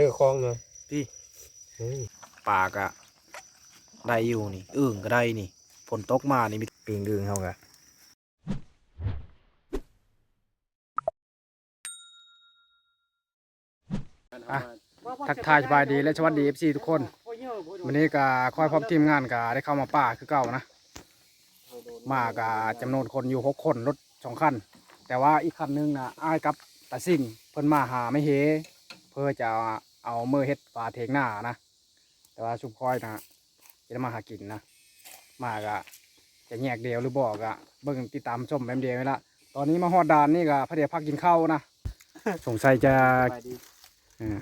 เจอคลองเลยพี่เฮ้ยปากอะได้อยู่นี่อึ่งก็ได้นี่ฝนตกมานี่มีปิงดึงเฮากะอะทักทายสบายดีและสวัสดี FC ทุกคน วันนี้ก็คอยพร้อมทีมงานก็ได้เข้ามาป่าคือเก่านะ มาก็จำนวนคนอยู่หกคนรถสองคัน แต่ว่าอีกคันหนึงนะอ้ายกับตาซิ่งเพิ่นมาหาไม่เฮเพื่อจะ เอาเมื่อเฮ็ดปลาเทงหน้านะ แต่ว่าชุบคอยนะจะได้มาหากินนะ มากะจะแยกเดียวหรือบอกอะเบิ่งติดตามชมแบบเดียวไว้ละตอนนี้มาฮอดดานนี่ก็พระเดียวพักกินข้าวนะสงสัยจะเออ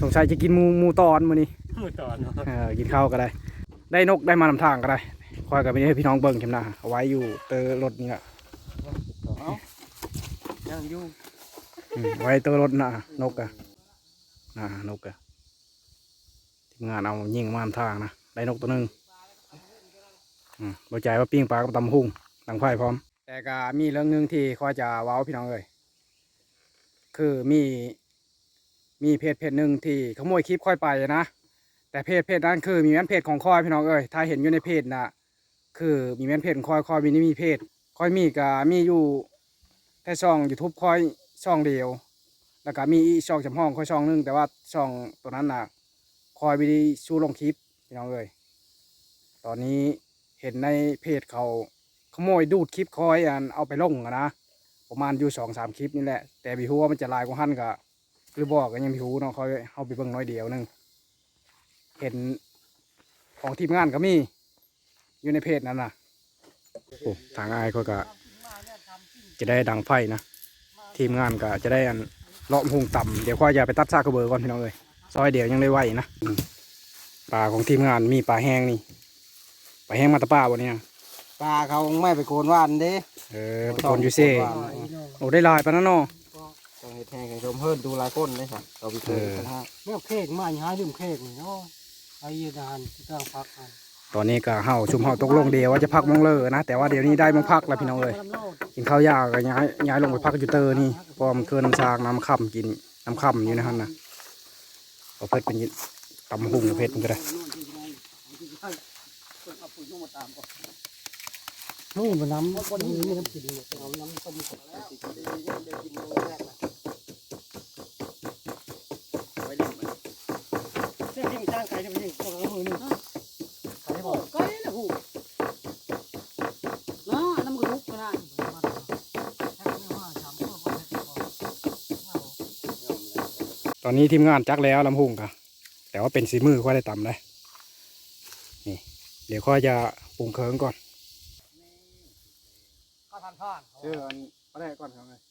สงสัยจะกินหมูหมูตอนมื้อนี้มือตอนเนาะเออกินข้าวก็ได้ ได้นกได้มานำทางก็ได้คอยกับพี่ให้พี่น้องเบิ่งเข็มหน้าเอาไว้อยู่เตอรถนี่ละยังอยู่อืมไว้เตอรถน่ะนกอะ น่ะนกอะทีมงานเอายิงมานทางนะได้นกตัวหนึงอืมบใจว่าปิ้งปลากับตำหุ่งตังไฟพร้อม แต่ก็มีเรื่องหนึ่งที่คอยจะว้าวพี่น้องเอ้ยคือมีมีเพจเพจหนึ่งที่ขโมยคลิปค่อยไปนะแต่เพจเพจนั้นคือมีแม่นเพจของค่อยพี่น้องเอ้ยถ้าเห็นอยู่ในเพจนะคือมีแม่นเพจของคอยค่อยมีนี่มีเพจค่อยมีก็มีอยู่แต่ช่องยูทูบค่อยช่องเดียว แล้วก็มีช่องจำห้องคอยช่องหนึงแต่ว่าช่องตัวนั้นน่ะคอยวิดีชูลงคลิปพี่น้องเอ้ยตอนนี้เห็นในเพจเขาขโมยดูดคลิปคอยอันเอาไปลงอะนะประมาณอยู่สองสามคลิปนี่แหละ แต่พี่ฮู้ว่ามันจะลายกว่าหันก็คือบอกกันยังพี่ฮู้เนาะคอยเอาไปเบิ่งน้อยเดียวหนึงเห็นของทีมงานก็มีอยู่ในเพจนั้นนะโอ้ทางอายก็ก็จะได้ดังไฟนะ ทีมงานก็จะได้อัน เลาะหุงต่ำเดี๋ยวค่อยจะไปตัดซากกระเบือก่อนพี่น้องเลยซอยเดียวยังได้ไหวนะอืมปลาของทีมงานมีปลาแห้งนี่ปลาแห้งมาตะป้าบนนี้ปลาเขาไม่ไปโกนว่านเด้เออไปคนอยู่เซ่โอ้ได้หลายปะนั่นเนาะต้องเฮ็ดแห้งให้ชมเพิ่นดูหลายคนเลยค่ะเราไปเจอเออกันฮะเรื่องเค้กมาอย่าหาดื่มเค้กนี่เนาะไอ้ยืนนานที่ต้องพักกัน ตอนนี้ก็เฮาชุมเฮาตกลงเดียวว่าจะพักมองเลอนะ แต่ว่าเดี๋ยวนี้ได้มองพักแล้วพี่น้องเลยกินข้าวยากก็ย้ายย้ายลงไปพักอยู่เตอร์นี่เพราะมันคือน้ำซากน้ำค่ำกินน้ำค่ำอยู่ในหันนะเอาเพชรเป็นตำหุ่งเพชรมันก็ได้นู่นมันน้ำคนนี้มีน้ำกินเลยเอาน้ำต้มกบเส้นที่มันจ้างใครจะไปยิงต้องเอามือหนึ่ง ใครบอกก็ได้ละหูเนาะน้ำกระลุกก็ได้ตอนนี้ทีมงานจักแล้วลำหุ่งค่ะ แต่ว่าเป็นสีมือค่อยได้ตำเลยนี่ เดี๋ยวค่อยจะปรุงเคิงก่อน ข้าทานผ่าน เชื่ออันก็ได้ก่อนครับ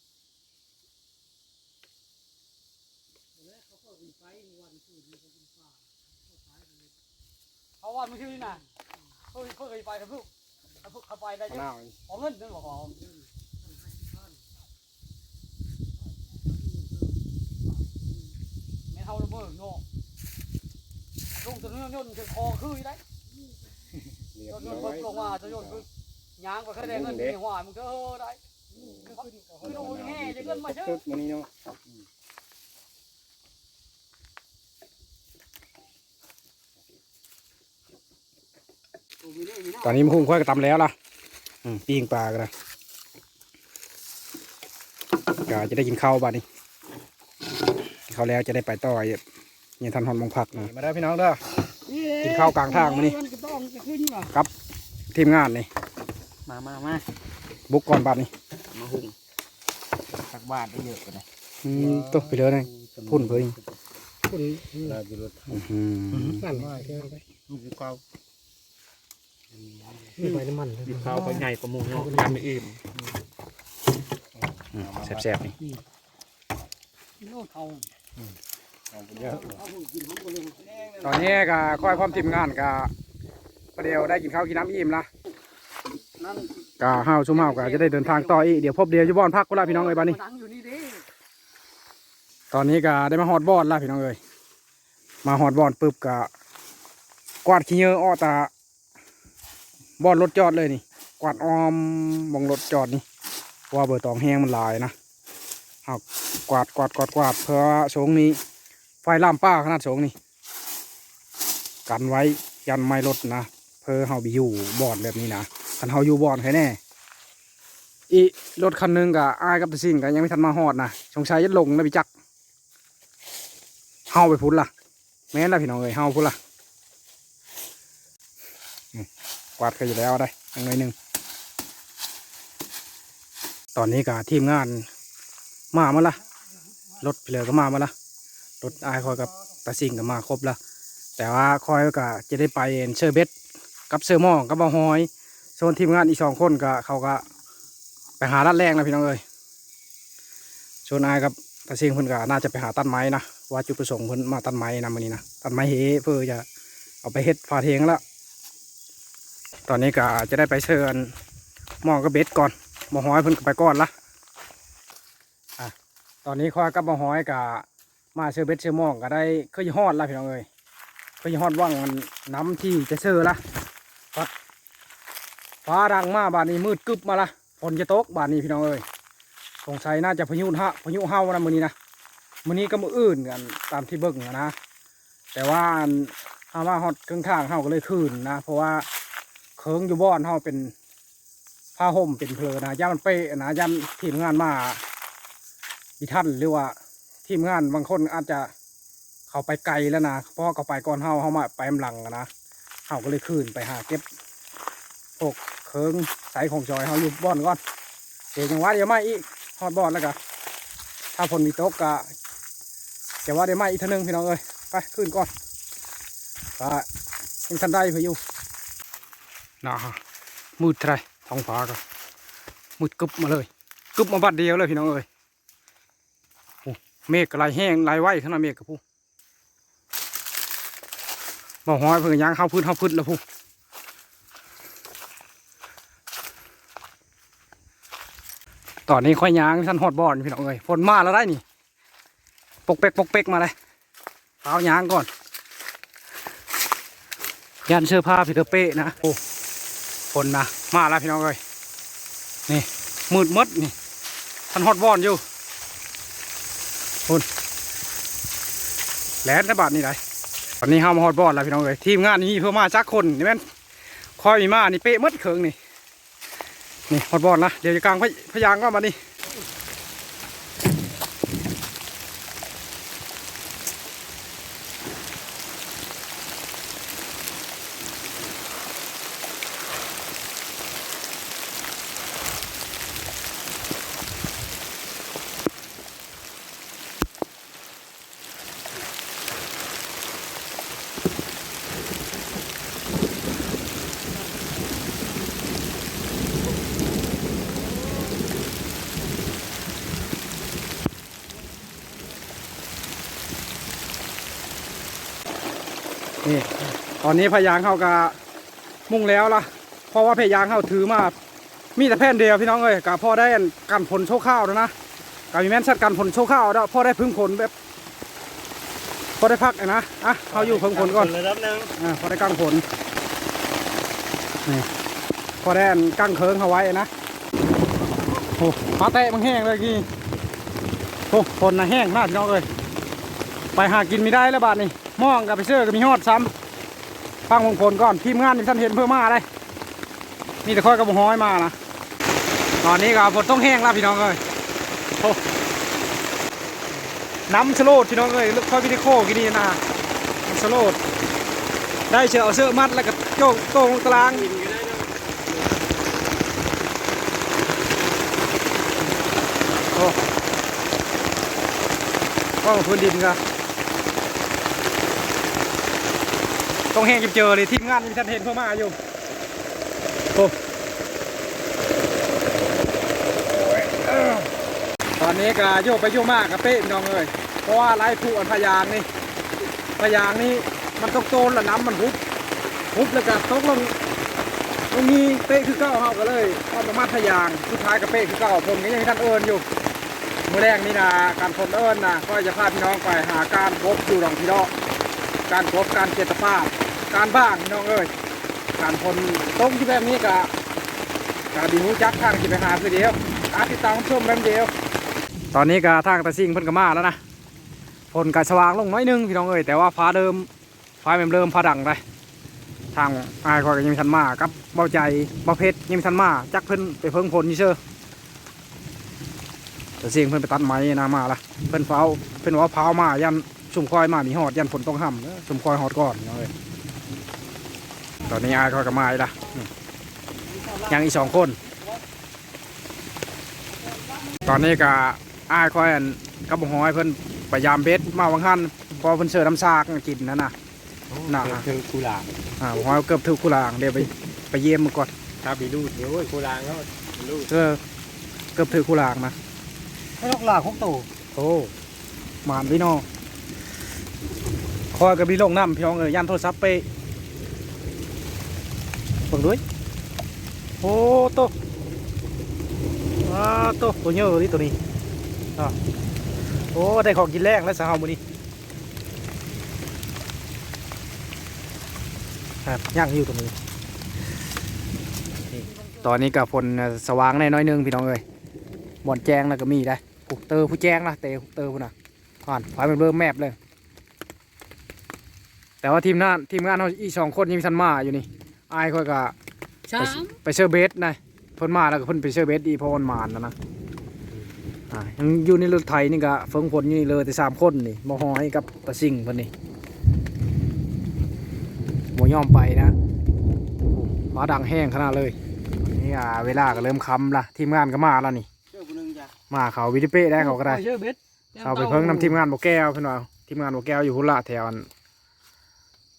เขาว่าไม่ใช่นี่นะเขาเขาเคยไปกับลูกเขา ไปได้มะนาวของเงินนั่นบอกของไม่เท่าระเบิดเนาะลงจะเนื้อย่นจะคอคือได้เรียยบนยร้นอยลงมาจะยนคือยางก็แค่ได้เงินมีหัวมึงก็เออได้คือคือลงแห่จะเงินมาเชื่อตึ๊ดมานี่เนาะตอนนี้มันคงค่อยกระตำแล้วล่ะอืม ปิ้งปลากันนะก็จะได้กินข้าวบ้านี้กินข้าวแล้วจะได้ไปต่อยังทันหอนมองพักนะมาได้อพี่น้องเด้อกินข้าวกลางทางมื้อนี้มันก็ต้องจะขึ้นว่ะทีมงานนี่มามามาบุกก่อนบัดนี้มาหุงสักบาทได้เยอะกันนะอืมตุ๊ไปเลยนะพุ่นเพิ่งเราอยู่รถอื้อหือนั่นมาแค่ไปลูกข้า วนี่ไปน้ำมันลูกข้าวเขาใหญ่กว่าหมูเนาะทำไม่อิ่มอืมแซ่บๆนี่โลดเขาเยอะเขากินเขาก็เลยตอนนี้ก็ค่อยพร้อมทีมงานก็ประเดี๋ยวได้กินข้าวกินน้ำอิ่มละนั่นก็ห้าวชุ่มห้าวก็จะได้เดินทางต่ออีกเดี๋ยวพบเดียวจะบ้านพักก็ละพี่น้องเอ้ยบ้านนี้ดังอยู่นี่เด้ตอนนี้ก็ได้มาฮอดบอนละพี่น้องเอ้ยมาฮอดบอนปุ๊บก็กวาดขี้เหยอะอ้อตา บอนรถจอดเลยนี่ กวาดออมบองรถจอดนี่ว่าเบอร์ตองแห้งมันลายนะเอากวาดกวาดกวาดกวาดเพื่อช่วงนี้ ไฟล่ามป้าขนาดสงนี่กันไว้ยันไม่รถนะเพอเฮาไปอยู่บอนแบบนี้นะคันเฮาอยู่บอนแค่แน่อีรถคันหนึงกับอายกับตะซิ่งกันยังไม่ทันมาฮอดนะสงสัยจะลงนะพี่จักเฮาไปพุ่นล่ะ แม่นล่ะพี่น้องเอ้ยเฮาพุ่นล่ะอืม กวาดกันอยู่แล้วได้ยังไงหนึ่งตอนนี้กับทีมงานมามาละรถเหลือก็มามาละรถอายคอยกับตาซิงก็มาครบละแต่ว่าคอยก็จะได้ไปเชอร์เบสกับเชอร์มองกับบาฮอยส่วนทีมงานอีกสองคนก็เขาก็ไปหาลัดแรงนะพี่น้องเอ้ยส่วนอายกับตาซิงเพิ่นก็น่าจะไปหาตัดไม้นะว่าจุดประสงค์เพิ่นมาตัดไม้นะมื้อนี้นะตัดไม้เฮเพื่อจะเอาไปเฮ็ดฟาเทงแล้ว ตอนนี้ก็จะได้ไปเชิญหมองกับเบสก่อนบาฮอยเพิ่นไปก่อนละอะตอนนี้คอยกับบาฮอยก็มาเชอร์เบสเชอร์หมองก็ได้เคยฮอดแล้วพี่น้องเอ้ยก็ยฮอดว่างมันน้ำที่จะเชื่อละฟ้าดังมาบานนี้มืดกึบมาละฝนจะตกบานนี้พี่น้องเอ้ยสงสัยน่าจะพายุฮะพายุเฮานะมื้อนี้นะมื้อนี้ก็มื้ออื่นกันตามที่เบิ่งนะแต่ว่าอันเฮาฮอดครึ่งทางเฮาก็เลยคืนนะ เพราะว่า เคิงอยู่บ้านเฮาเป็นผ้าห่มเป็นเพลอนะย่ามันเป๊ะนะย่าทีมงานมาบิทันหรือว่าทีมงานบางคนอาจจะเขาไปไกลแล้วนะเพราะเขาไปก่อนเฮาเฮามาไปมหลังนะเฮาก็เลยคืนไปหาเก็บพวกเคิงใสของจอยเฮาอยู่บ่อนก่อนเดี๋ยวจังหวะเดี๋ยวไมาอีกฮอดบ่อนแล้วก็ถ้าฝนมีตกก็จะว่าเดี๋ยวมาอีกท่านึงพี่น้องเอ้ยไปขึ้นก่อนก็ยังทันได้เพื่ออยู่ นะฮะมืดเท่าไรท้องฟ้าก็มืดกึบมาเลยกึบมาบัดเดียวเลยพี่น้องเอ้ยโอ้เมฆก็ลายแห้งลายไหวขนาดเมฆกับผู้บ่ห้อยเพิ่งย่างเข้าพื้นเข้าพื้นแล้วพูตอนนี้ค่อยย่างท่านหอดบอนพี่น้องเอ้ยฝนมาแล้วได้นี่ปกเป๊กปกเป๊กมาเลยเอาย่างก่อนยันเสื้อผ้าพี่เตเป้นะโอ้ ฝนนะมาแล้วพี่น้องเอ้ยนี่มืดมดนี่ท่านฮอดบอนอยู่ฝนแลนในบาทนี่ไรตอนนี้เฮามาฮอดบอนแล้วพี่น้องเอ้ยทีมงานนี้เพื่อมาจักคนนี่แม่นคอยมีมานี่เป๊ะมดเขิงนี่นี่ฮอดบอนนะเดี๋ยวจะกลางพยางก็มานี่ต อนนี้พยางเข้ากับมุ่งแล้วล่ะ เพราะว่าพยางเข้าถือมามีแต่แผ่นเดียวพี่น้องเอ้ยกับพ่อได้กันผลโชว์ข้าวแล้วนะกับมีแม่นชัดกันผลโชว์ข้าวแล้วพ่อได้พึ่งผลแบบพอได้พักอะนะอะเขาอยู่พึ่งผลก่อนระดับหนึ่งอ่าพอได้กั้งผลนี่พอได้อันกั้งเคิงเขาไว้นะโอ้มาเตะมันแห้งเลยกี่โอ้ฝนนะแห้งมากพี่น้องเอ้ยไปหากินไม่ได้แล้วบาดนี้มองกับไปเสื้อก็มีฮอดซ้ำ ฟังวงผลก่อนทีมงานที่ท่านเห็นเพิ่มมาเลยนี่แต่ค่อยกับห้อยมานะตอนนี้ก็ฝนต้องแห้งแล้วพี่น้องเอ้ยน้ำสโลดพี่น้องเอ้ยค่อยวิดีโคกินนี่นะน้ำสโลดได้เชือกเอาเชือมัดแล้วก็โยกโต้งตารางโอ้ก็พื้นดินก็ ต้องแห้งเจอเลยทีมงานมีท่านเห็นเข้ามาอยู่โอ้ตอนนี้ก็โยกไปโยกมากกับเป๊ะน้องเลยเพราะว่าไล่ผู้อันพยางนี่พยางนี่มันต้องโตนแล้วน้ำมันหุบหุบแล้วก็ตกลงตรงนี้เป๊ะคือเก้าเฮาก็เลยเอามามัดทะยางสุดท้ายก็เป๊ะคือเก้าผมก็ยังท่านเอิญอยู่เมื่อแรกนี่นะการพลเอิญนะก็จะพาพี่น้องไปหาการพบอยู่หลังพี่น้องการพบการเจตภาพ การบ้างพี่น้องเอ้ยการพลตรงที่แบบนี้ก็การดีหูจักทางที่ไปหาคือเดียวการติดตามชมแบบเดียว ตอนนี้ก็ทางตะซิ่งเพิ่นก็มาแล้วนะฝนก็สว่างลงน้อยนึงพี่น้องเอ้ยแต่ว่าฟ้าเดิมฟ้าเริ่มฟ้าดังได้ทางอายคอยก็ยังมีทันมากับเบาใจเบาเพชรยังมีทันมาจักเพิ่นไปเพิ่งผลนี่เชื่อแต่เสียงเพิ่นไปตัดไม้นะมาละเพิ่นเฝ้าเพิ่นว่าเผามายันสุ่มคอยมามีหอดยันฝนต้องห้ำสุ่มคอยหอดก่อนน้องเอ้ย ตอนนี้อายคอยก็มาอีกละอืมยังอีกสองคน ตอนนี้ก็อายคอยอันกับบ่ฮอยเพิ่นพยายามเบ็ดมาวังหันพอเพิ่นเสิร์ฟน้ำซากกินนั่นน่ะน่ะคือคูลางอ่าบ่ฮอยเกือบถึกกุหลางเดี๋ยวไปไปเยี่ยมมันก่อนถ้าบีรูดเดี๋ยวโอ้ยคูลางแล้วมันรูดเออเกือบถึกกุหลางนะให้ลูกหลานของโตโอ้หมานพี่น้องคอยกับพี่ลงน้ำพี่น้องเอ้ยยันโทรศัพท์ไป เบิ่งด้วยโอ้โตว้าโตตัวเยอะนี่ตัวนี้อะโอ้ได้ของกินแรงแล้วสาวมื้อนี้ครับย่างอยู่ตรงนี้ตอนนี้กับฝนสว่างแน่น้อยนึงพี่น้องเอ้ยบ่อนแจ้งแล้วก็มีได้ผู้เตอร์ผู้แจ้งนะเตเตอร์ผู้น่ะก่อนไฟมันเบิ่มแมบเลย แต่ว่าทีมงานทีมงานเขาอีสองคนยังซันมาอยู่นี่ อายค่อยก็สามไปเชอร์เบสนะเพิ่นมาแล้วก็เพิ่นไปเชอร์เบสดีเพราะมันมานแล้วนะอ่ายังอยู่ในรถไทยนี่ก็เฟิงผลอยู่นี่เลยแต่สามคนนี่บ่ฮอยกับตะซิงเพิ่นนี่บ่ยอมไปนะฟ้าดังแห้งขนาดเลยนี่อ่าเวลาก็เริ่มค่ำละทีมงานก็มาแล้วนี่เจ้าผู้นึงจ้ะมาเขาวิดิเป้ได้เขาก็ได้ เชื่อเบ็ดเขาไปเพิ่งนำทีมงานบ่แก้วเพิ่นว่าทีมงานบ่แก้วอยู่หุ่นละแถวอัน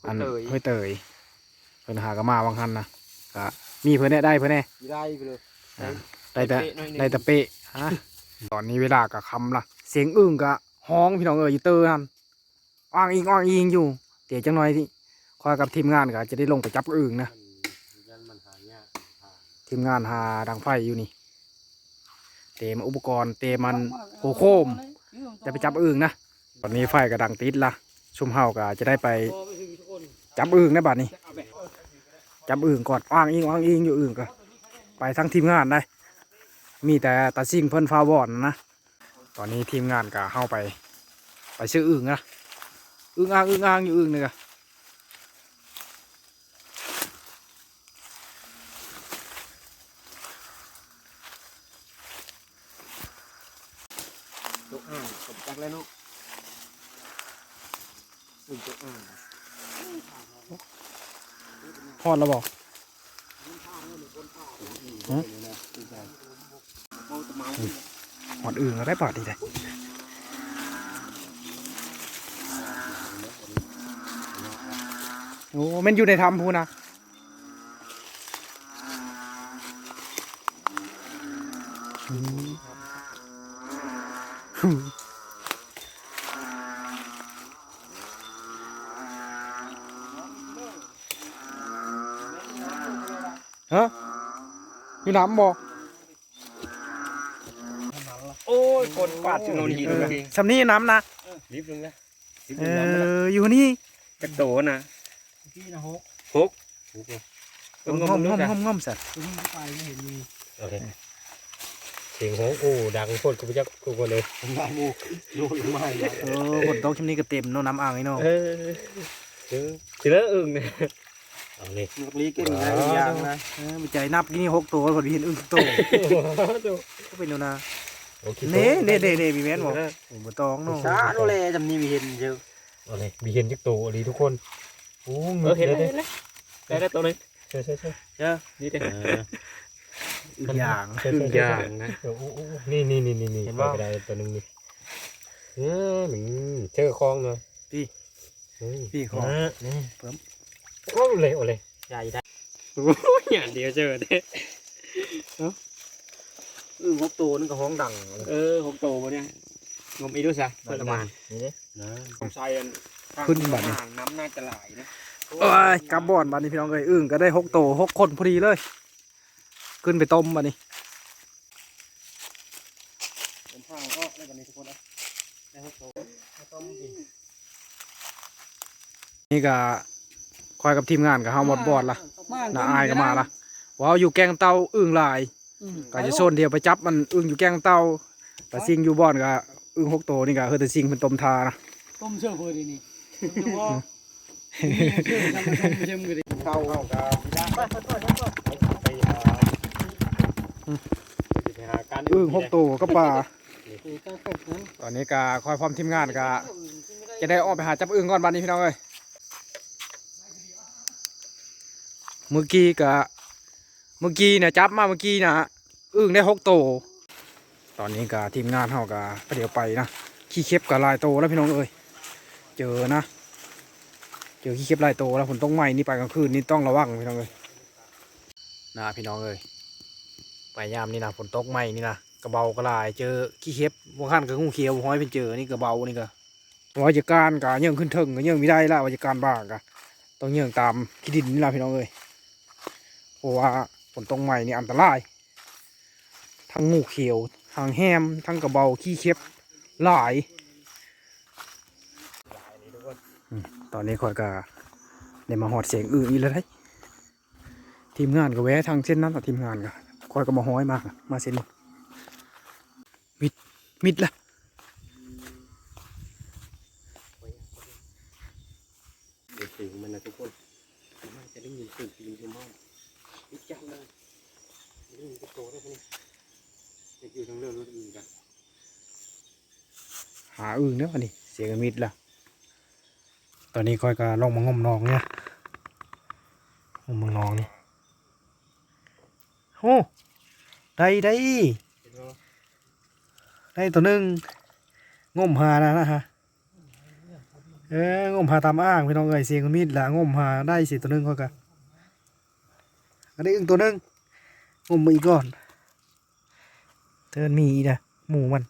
อันห้วยเตยเพิ่นหาก็มาบางคันนะก็มีเพิ่นเนี่ยได้เพิ่นแน่ยีได้ไปเลยได้แต่เป๊ะๆหน่อยหนึ่งได้แต่เป๊ะฮะตอนนี้เวลากับคำละเสียงอึ้งกะห้องพี่น้องเอ๋ยอยู่เตอร์นั่นอ้างอิงอ้างอิงอยู่เดี๋ยวจังหน่อยที่คอยกับทีมงานก็จะได้ลงไปจับอึ่งนะยันมันหายากทีมงานหาดังไฟอยู่นี่ เตรียมอุปกรณ์เตรียมมันโคโคมจะไปจับอึ่งนะตอนนี้ไฟก็ดังติดละชุมเฮาก็จะได้ไปจับอึ่งนะบัดนี้ จับอื่นก่อนอ้างอิงอ้างอิงอยู่อื่นก็ไปทั้งทีมงานได้ มีแต่ตาซิ่งเพิ่นฟาวอนนะ ตอนนี้ทีมงานก็เข้าไป ไปซื้ออื่นนะอึ่งอ่างอึ่งอ่างอยู่อึ่งนึงอะ จกอ่างผมจักแล้วเนาะอุ่นจกอ่าง พ อดแล้วบอกหอดอึ่งแล้วได้ปาดดีเลยโอ้มันอยู่ในถ้ำพูนะ ฮะอยู่น้ำบ่โอ้ยคนปาดชนนหินเออจริงสำนี้น้ำนะลิฟต์นึงนะลิฟต์เอนึงน้ำมันออยู่นี่กระโตนะพี่นะฮกหกเอองง่อมงง่อมๆง่อมง่อมสัตว์ตัวนี้ไปไม่เห็นมีโอเคเสียงของโอ้ดังโคตรกูไปจักกูคนเลยมาบูโดนมาอีกเออฝนตกช่วงนี้ก็เต็มเนาะน้ำอ่างไอ้เนาะเออเจอเจออึ่งเนี่ย เอาเลยนกลีเก่งนะยางนะเออไปใจนับกี่นี่หกตัวผลเห็นอึ่งตัวก็เป็นโนนะโอเคเน่เน่เน่เน่มีแม่นบอกโอ้บ่ตองเนาะช้าโนเลจำนี่มีเห็นเยอะเอาเลยมีเห็นจักตัวดีทุกคนโอ้เออเห็นเลยได้ได้ตัวนึงเช่เช่เช่เช่นี่เด้อึ่งอย่างอึ่งย่างนะโอ้โหนี่นี่นี่นี่นี่เห็นว่าได้ตัวนึงนี่เออหนึ่งเจอคลองเลยพี่พี่ขอนี่เพิ่ม คลองเลยโอ้เลยใหญ่ได้โอ้ยอย่างเดียวเจอเด้อึ่งหกตัวนึงก็ห้องดัง เออหกโตวะเนี่ยงมอีดูซะเปิดประมาณนี่เด้นะผมใส่อันขึ้นบัดนี้น้ำน่าจะไหลนะโอ้ยกลับบ่อนบัดนี้พี่น้องเอ้ยอึ่งก็ได้หกตัวหกคนพอดีเลย ขึ้นไปต้มบัดนี้เป็นทางก็ได้บันนี้ทุกคนนะได้หกโตต้มกินนี่ก็ คอยกับทีมงานกับเฮาหมดบอดละน้าอายก็มาละว้าวอยู่แกงเตาอึ่งหลายก็จะโซนเดียวไปจับมันอึ่งอยู่แกงเตาแต่ซิงอยู่บ่อนก็อึ่งหกตัวนี่ก็เฮอแต่ซิงเป็นต้มทานะต้มเชื่อเพื่อนนี่ต้มเฉพาะเชื่อทำมาต้มเชื่อมกันดิเข้าเข้ากับไปไปไปไปไปหาไปหาการอึ่งหกตัวก็ปลาคือการแข่งขันตอนนี้ก็คอยพร้อมทีมงานก็จะได้ออกไปหาจับอึ่งก่อนบัดนี้พี่น้องเอ้ย เมื่อกี้ก็เมื่อกี้เนี่ยจับมาเมื่อกี้นะอึ่งได้หกตัวตอนนี้ก็ทีมงานเฮาก็เดี๋ยวไปนะขี้เข็บกับลายโตแล้วพี่น้องเอ้ยเจอนะ เจอขี้เข็บลายโตแล้วฝนต้องไหม้นี่ไปกลางคืนนี่ต้องระวังพี่น้องเอ้ยนะพี่น้องเอ้ยไปยามนี่นะฝนตกไหม้นี่นะกระเบากระลายเจอขี้เข็บบางขั้นก็งูเขียวห้อยเป็นเจอนี่กระเบานี่ก็วัจการกะเยื่องขึ้นเทิงก็เยื่องไม่ได้ละวัจการบ้างกะต้องเยื่องตามขี้ดินนี่ละพี่น้องเอ้ย เพราะว่าฝนตกใหม่นี่อันตราย ทั้งงูเขียว ทั้งแฮม ทั้งกระเบาขี้เข็บหลาย ตอนนี้คอยกะได้มาหอดเสียงอื่นอีกแล้วได้ทีมงานก็แวะทางเส้นนั้นต่อทีมงานก็คอยก็มาห้อยมากมาเส้นนี้มิดมิดละ เสียงมันนะทุกคนมันจะได้ยินเสียงปีนขึ้นมาวิจังเลยได้ยินกระโตได้ปะเนี่ยอยู่ทางเรื่องรถอื่นกัน หาอึ่งเด้อวันนี้เสียงมิดละต อนนี้คอยก็ลงมางมนองเนี่ยงมมานองนี่โอ้ได้ได้ได้ตัวหนึ่งงมหานะนะฮะเอองมหาตามอ้างพี่น้องเอ้ยเสียงมิดละงมหาได้สิตัวหนึ่งคอยก็อันนี้อึ่งตัวหนึ่งงมมาอีกก่อนเทินมีนะหมูมัน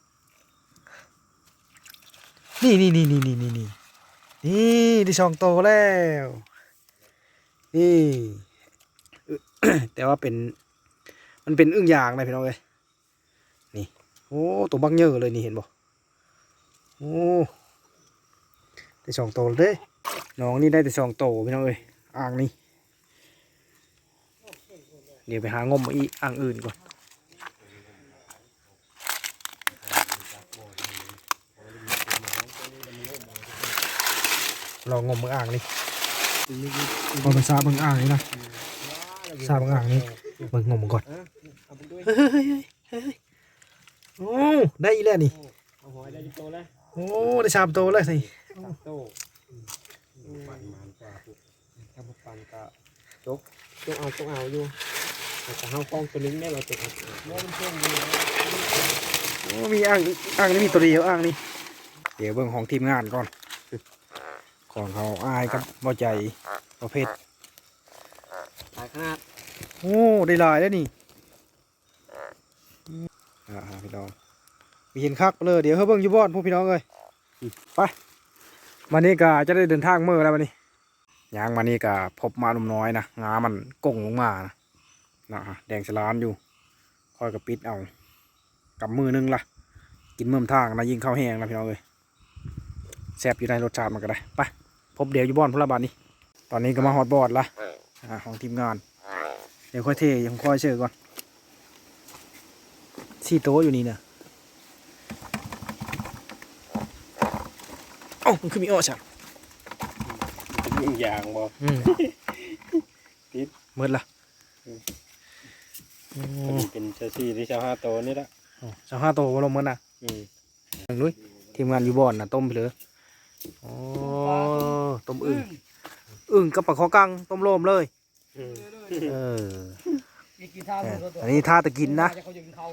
นี่นี่นี่นี่นี่นี่ นี่ได้สองโตแล้ว นี่แต่ว่าเป็น มันเป็นอึ่งยางนะพี่น้องเอ้ยนี่ โอ้ตัวบักเยอะเลยนี่เห็นบ่โอ้ได้สองโตวแล้วเด้น้องนี่ได้แต่สองโตพี่น้องเอ้ยอ่างนี่เดี๋ยวไปหางมอีอ่างอื่นก่อน ลองงมมืออ่างนี่พอไปซาเบิ่งอ่างนี่นะซาเบิ่งอ่างนี่เบิ่งงมก่อนเอาไปด้วยเฮ้ยเฮ้ยเฮ้ยเฮ้ยเฮ้ยโอ้ได้อีแล้วนี่เอาหอยได้ยี่โตแล้วโอ้ได้สามโตวแล้วสิสามโตปันมันกว่าถ้าปันก็จกจกเอาจกเอาอยู่แต่เฮาคล้องตัวนึงได้เราจกเอาว่ามันช่วงนี้โอ้มีอ่างอ่างนี่มีตัวเดียวอ่างนี่เดี๋ยวเบิ่งของทีมงานก่อน ของเขาอายกับบ่ใจประเภทหลายขนาดโอ้ได้หลายแล้วนี่อ่าพี่น้องมีเห็นคักเลยเดี๋ยวเฮ้ยเบิ่งอยู่บ่อนพวกพี่น้องเลยไปวันนี้ก็จะได้เดินทางเมื่อแล้ววันนี้ยางมานี่ก็พบมาหนุ่มน้อยนะงามันก่งลงมานะนะฮะแดงสลานอยู่คอยกับปิดเอากับมือนึงล่ะ กินเมื่อมทางนะยิงข้าวแห้งนะพี่น้องเลยแซ่บอยู่ในรสชาติมันก็ได้ไปพ บเดี๋ยวอยู่บ่อนพลบาทนี้ตอนนี้ก็มาฮอตบอร์ดละอ่าของทีมงาน เดี๋ยวค่อยเทยังค่อยเชื่อก่อนสี่โต๊ะอยู่นี่นะเอ้ามันคือมีอ้อจ้ะยิงยางบ่อืมติดเมื่อละอืมโอ้อันนี้เป็นเชลซีที่ชาวห้าโตนี่ละสามห้าโต๊ะลงเมื่อนะอืมหนึ่งนุ้ยทีมงานอยู่บ่อนนะต้มไปเลย โอ้ต้มอึ่งอึ่งกับปลาคอกังต้มโลมเลยอืมเออมีกินข้าวเอเพื่ออนอันนี้ท่าตะกินนะเขาจะกินข้าว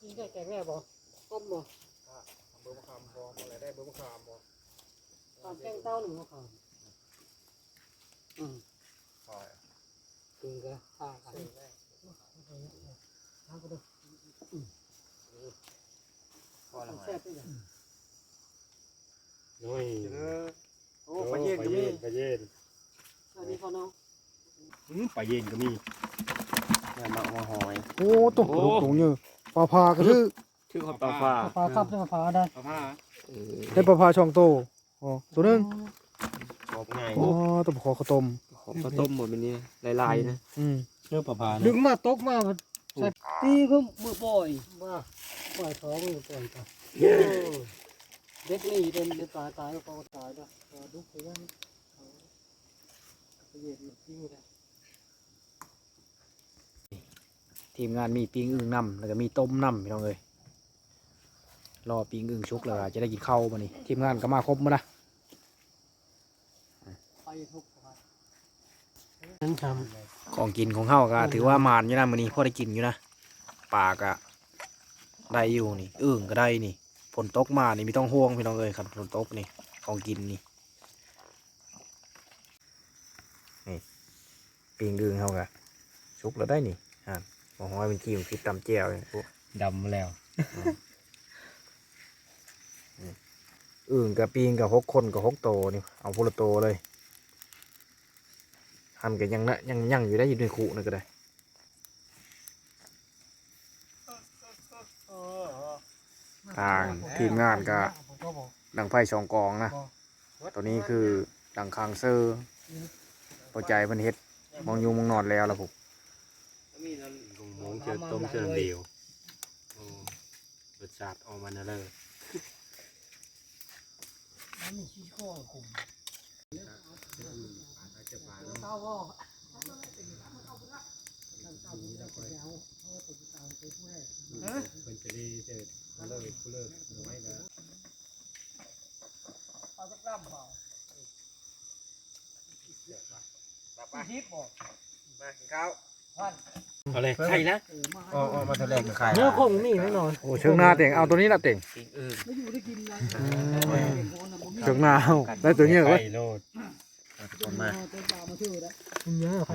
กินแกงแม่บ่ต้มบ่เบอร์มะขามบอมอะไรได้เบอร์มะขามบอตามแกงเต้าหนึ่งข้าวอืมกินก็ข้าวกันข้าวก็ได้แซ่บด้ วยโอ้ยโอ้ปลาเย็นก็มีปลาเย็นอันนี้เขาเนาะอืมปลาเย็นก็มีอย่ามาหัวหอยโอ้ตัวกระดูกตรงเยอะปลาพากระทือชื่อเขาปลาฟ้าปลาครับจะมาปลาได้ปลาผ้าได้ปลาพาช่องโตอ๋อตัวหนึงขอบง่ายอ๋อตัวขอข้าวต้มของข้าวต้มหมดเป็นนี้ลายๆนะอืมเนื้อปลาผ้าดึงมาตกมาตีก็มือปล่อยว่าปล่อยท้องมือปล่อยกัน เด็กนี่เป็นเด็กตายตายก็ตายด้วยก็ดุไปยังเขาไปเหยียดจริงเลยทีมงานมีปิ้งอึ่งน้ำแล้วก็มีต้มน้ำพี่น้องเลยรอปิ้งอึ่งชุกแล้วจะได้กินข้าวมานี่ทีมงานก็มาครบมานะนั่นทของกินของเฮาก็ถือว่ามานอยู่นะมื้อนี้พอได้กินอยู่นะปาก็ได้อยู่นี่อึ่งก็ได้นี่ ฝนตกมานี่ไม่ต้องห่วงพี่น้องเลยครับฝนตกนี่ของกินนี่นี่ปิ้งอึ่งเฮาก็ชุกแล้วได้นี่ฮะบ่ฮ้อยเป็นขี้ของพริกตำแจ่วนี่พวกดำแล้วอึ่งกับปีงกับหกคนกับหกโตนี่เอาพูละโตเลยหันกันยังนะยังยังอยู่ได้อยู่ในขู่นี่ก็ได้ ทางทีมงานก็ดังไพ่สองกองนะ ตัวนี้คือดังคางเซอร์พอใจเพันเฮ็ดมองอยูมองนอนแล้วล่ะผมกงมงเจอต้มเจอเดียวโอ้รสชาติออกมาเน อะเลยมันจะได้เจอเลิกเลิกน้อยแล้วเอาสักลำเปล่าฮิตบอกมากินข้าวเอาเลยใช่นะอ๋อมาทะเลกับใครเนื้อคงนี่แน่นอนโอ้เชิงหน้าเต่งเอาตัวนี้ละเต่งเชิงหน้าเอาได้ตัวนี้เหรอว้ยไข่โลดมาเต็มปากมาชื่อแล้วเยอะใคร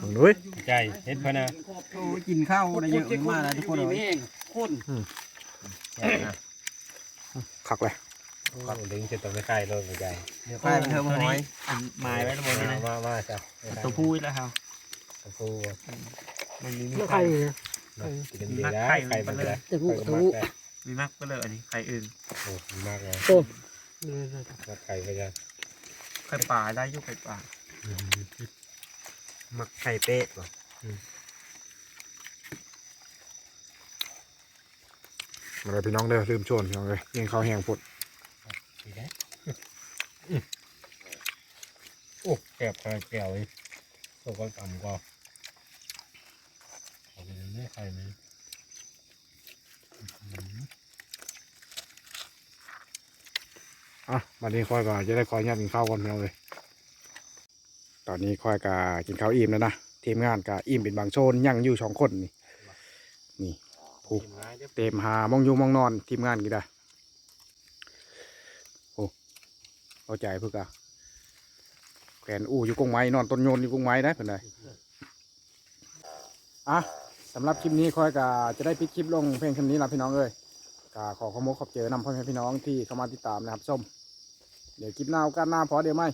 ถึงด้วยใจเฮ็ดพะนะโอ้กินข้าวได้เยอะมากนะทุกคนเลยแห้งข้นขักเลยดึงจะต้องไม่ไข่โลดใจเดี๋ยวใครเป็นเธอมาหอยหมายไว้ทั้งหมดนี่นะมามาจ้ะตัวพูดแล้วครับตัวผู้มันมีมีเนื้อไข่ไข่กินดีนะไข่มันเลยแต่ผู้ไข่ทะมากลุเลยมีมากก็เลยอันนี้ไข่อึ่งโอ้มากเลยเลยมาไข่ไปจ้ะไข่ป่าได้อยุไข่ป่า มักไข่เป๊ะป่ะมาเลยพี่น้องเด้อลืมชวนพี่น้องเลยยิงข้าวแห้งพุดดีนะโอ้แก้วแก้วเลยตัวก็ต่ำก็เอาไปเรื่อยไข่มันอะวันนี้ค่อยก็จะได้ขออนุญาตกินข้าวก่อนพี่น้องเลย ตอนนี้ค่อยก็กินข้าวอิ่มแล้วนะทีมงานก็อิ่มเป็นบางโซนยั่งอยู่สองคนนี่นี่กินง่ายเด้เต็มหามองอยู่มองนอนทีมงานกี่ได้โอ้เข้าใจเพื่อกะแขวนอู้อยู่กงไม้นอนต้นโยนอยู่กงไม้ได้เป็นไงอะสำหรับคลิปนี้ค่อยกะจะได้ปิดคลิปลงเพียงค่นี้ละพี่น้องเอ้ยกะขอขอมกขอบเจอนำพ่อแม่พี่น้องที่เข้ามาติดตามนะครับส้มเดี๋ยวคลิปหน้าโอกาสหน้าพอเดี๋ยวไม่